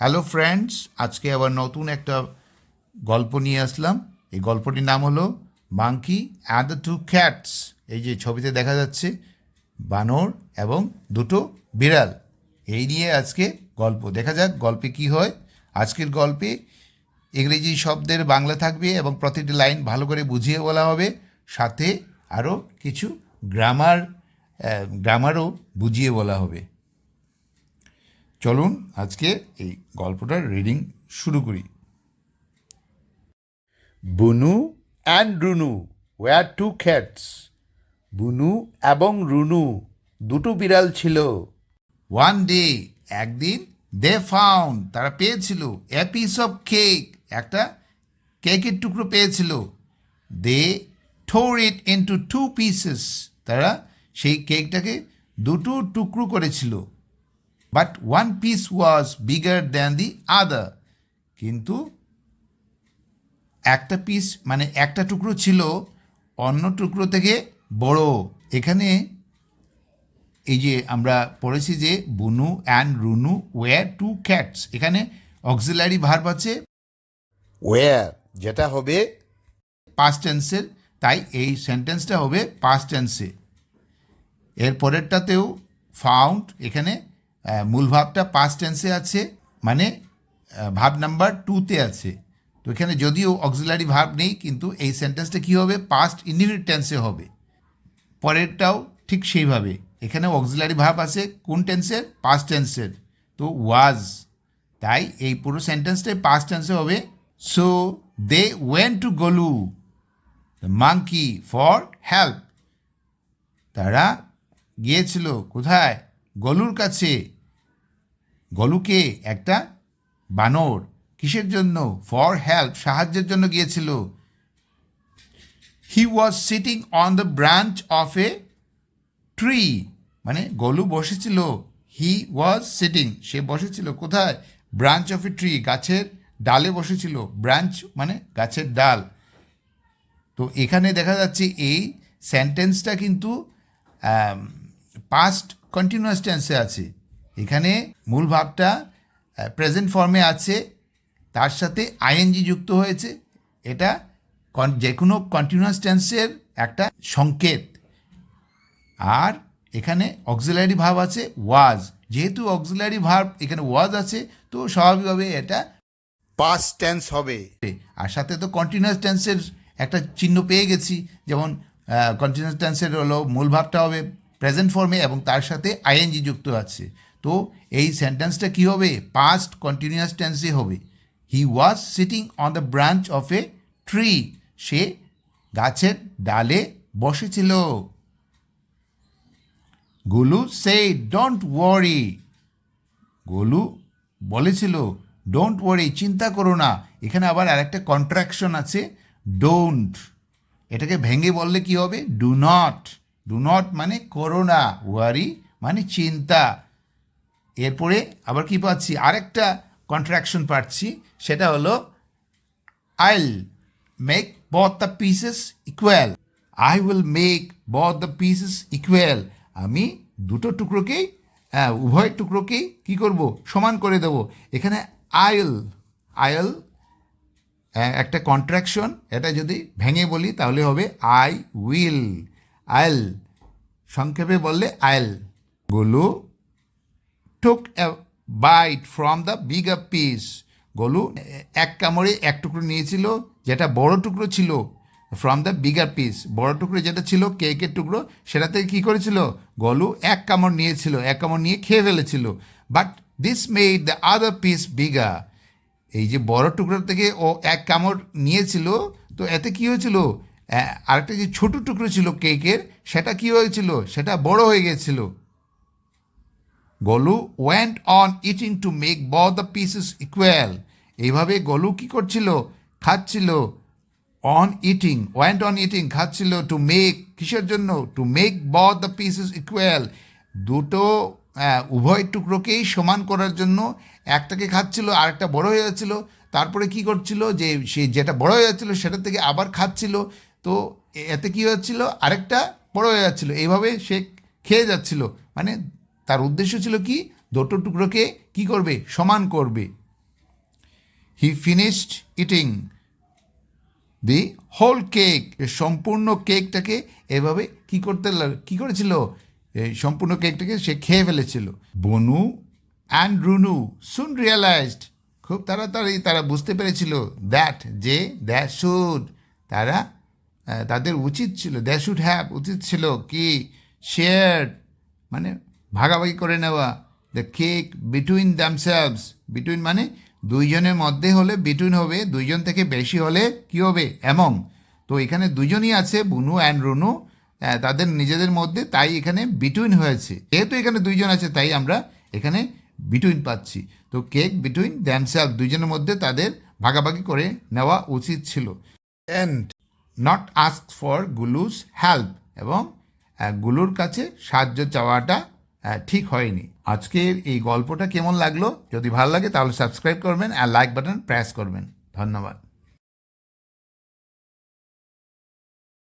Hello friends আজকে আবার নতুন একটা গল্প নিয়ে আসলাম। এই গল্পটির নাম হলো monkey and the two cats এই যে ছবিতে দেখা যাচ্ছে বানর এবং দুটো বিড়াল। এই নিয়ে আজকে গল্প। দেখা যাক গল্পে কি হয়। আজকের গল্পে ইংরেজি শব্দের বাংলা থাকবে এবং প্রতিটি লাইন ভালো করে বুঝিয়ে বলা হবে। সাথে আরও কিছু গ্রামার গ্রামারও বুঝিয়ে বলা হবে। চলুন আজকে এই গল্পটার রিডিং শুরু করি। Bunu and Runu were two cats Bunu এবং রুনু দুটো বিড়াল ছিল। ওয়ান ডে একদিন দে ফাউন্ড তারা পেয়েছিল এ পিস অফ কেক একটা কেকের টুকরো পেয়েছিল। They tore it into two pieces তারা সেই কেকটাকে দুটো টুকরো করেছিল। But one piece was bigger than the other কিন্তু একটা পিস মানে একটা টুকরো ছিল অন্য টুকরো থেকে বড়। এখানে এই যে আমরা পড়েছি যে Bunu and Runu were two cats এখানে অক্সিলারি ভার্ব আছে। ওয়ার যেটা হবে পাস্ট টেন্সের তাই এই সেন্টেন্সটা হবে পাস্ট টেন্সে এর পরেরটাতেও ফাউন্ড এখানে মূল ভাবটা পাস্ট টেন্সে আছে মানে ভাব নাম্বার টুতে আছে। তো এখানে যদিও অক্সিলারি ভার্ব নেই, কিন্তু এই সেন্টেন্সটা কী হবে? পাস্ট ইন্ডিফিনিট টেন্সে হবে। পরেরটাও ঠিক সেইভাবে। এখানে অক্সিলারি ভার্ব আছে, কোন টেন্সের পাস্ট টেন্সের তো ওয়াজ তাই এই পুরো সেন্টেন্সটাই পাস্ট টেন্সে হবে। So they went to Golu monkey for help তারা গিয়েছিল কোথায়? গলুর কাছে। গলুকে একটা বানর কিসের জন্য? ফর হেল্প সাহায্যের জন্য গিয়েছিল। He was sitting on the branch of a tree মানে গলু বসেছিল। হি ওয়াজ সিটিং সে বসেছিল। কোথায়? ব্রাঞ্চ অফ এ ট্রি গাছের ডালে বসেছিল। ব্রাঞ্চ মানে গাছের ডাল। তো এখানে দেখা যাচ্ছে এই সেন্টেন্সটা কিন্তু পাস্ট কন্টিনিউয়াস টেন্সে আছে। এখানে মূল ভাবটা প্রেজেন্ট ফর্মে আছে তার সাথে আইএনজি যুক্ত হয়েছে। এটা যে কোনো কন্টিনিউয়াস টেন্সের একটা সংকেত। আর এখানে অক্সিলারি ভাব আছে ওয়াজ যেহেতু অক্সিলারি ভাব এখানে ওয়াজ আছে তো স্বাভাবিকভাবে এটা পাস টেন্স হবে। আর সাথে তো কন্টিনিউয়াস টেন্সের একটা চিহ্ন পেয়ে গেছি যেমন কন্টিনিউয়াস টেন্সের হলো মূল ভাবটা হবে প্রেজেন্ট ফর্মে এবং তার সাথে আইএনজি যুক্ত আছে। তো এই সেন্টেন্সটা কী হবে? পাস্ট কন্টিনিউয়াস টেন্সে হবে। He was sitting on the branch of a tree সে গাছের ডালে বসেছিল। গুলু সে ডোন্ট ওয়ারি গোলু বলেছিল ডোন্ট ওয়ারি চিন্তা করো না। এখানে আবার আরেকটা কন্ট্রাকশন আছে ডোন্ট এটাকে ভেঙে বললে কি হবে? ডু নট ডু নট মানে করো না। ওয়ারি মানে চিন্তা। এরপরে আবার কি পাচ্ছি? আরেকটা কন্ট্রাকশন পাচ্ছি সেটা হলো I'll make both the pieces equal. I will make both the pieces equal. আমি দুটো টুকরোকেই হ্যাঁ, উভয় টুকরোকেই কি করব? সমান করে দেব। এখানে আইল আইল একটা কন্ট্রাকশন এটা যদি ভেঙে বলি তাহলে হবে আই উইল আইল সংক্ষেপে বললে আইল Golu took a bite from the bigger piece. গলু, এক কামড়ে এক টুকরো নিয়েছিল, যেটা বড় টুকরো ছিল ফ্রম দ্য বিগার পিস বড় টুকরো যেটা ছিল, কেকের টুকরো সেটা থেকে কী করেছিল? গলু এক কামড় নিয়েছিল, এক কামড় নিয়ে খেয়ে ফেলেছিল। But this made the other piece bigger এই যে বড় টুকরো থেকে ও এক কামড় নিয়েছিল, তো এতে কী হয়েছিল? আরেকটা যে ছোট টুকরো ছিল কেকের, সেটা কী হয়েছিল? সেটা বড় হয়ে গেছিল। Golu went on eating to make both the pieces equal এইভাবে গলু কি করছিল? খাচ্ছিল on eating went on eating খাচ্ছিল টু মেক কিসের জন্য? To make both the pieces equal দুটো উভয় টুকরোকেই সমান করার জন্য একটাকে খাচ্ছিল আর একটা বড় হয়ে যাচ্ছিল। তারপরে কি করছিল? যে সে যেটা বড় হয়ে যাচ্ছিল সেটা থেকে আবার খাচ্ছিল। তো এতে কি হচ্ছিল? আরেকটা বড় হয়ে যাচ্ছিল। এইভাবে সে খেয়ে যাচ্ছিল। মানে তার উদ্দেশ্য ছিল কি? দুটো টুকরোকে কি করবে? সমান করবে। He finished eating the whole cake সম্পূর্ণ কেকটাকে এভাবে কি করতে কি করেছিল? সম্পূর্ণ কেকটাকে সে খেয়ে ফেলেছিল। Bonu and Runu soon realized খুব তাড়াতাড়ি তারা বুঝতে পেরেছিল দ্যাট যে দ্যাট শুড তারা তাদের উচিত ছিল দ্যাট শুড হ্যাভ উচিত ছিল কি? শেয়ার মানে ভাগাভাগি করে নেওয়া। The cake between themselves between মানে দুইজনের মধ্যে হলে বিটুইন হবে, দুইজন থেকে বেশি হলে কি হবে? এমং তো এখানে দুজনই আছে, বুনু অ্যান্ড রুনু। তাদের নিজেদের মধ্যে তাই এখানে বিটুইন হয়েছে। যেহেতু এখানে দুইজন আছে, তাই আমরা এখানে বিটুইন পাচ্ছি। তো কেক বিটুইন দ্যামসেলভ দুইজনের মধ্যে তাদের ভাগাভাগি করে নেওয়া উচিত ছিল। And not ask for Gulu's help এবং গুলুর কাছে সাহায্য চাওয়াটা ঠিক হয়নি। আজকের এই গল্পটা কেমন লাগল? যদি ভালো লাগে তাহলে সাবস্ক্রাইব করবেন আর লাইক বাটন প্রেস করবেন। ধন্যবাদ।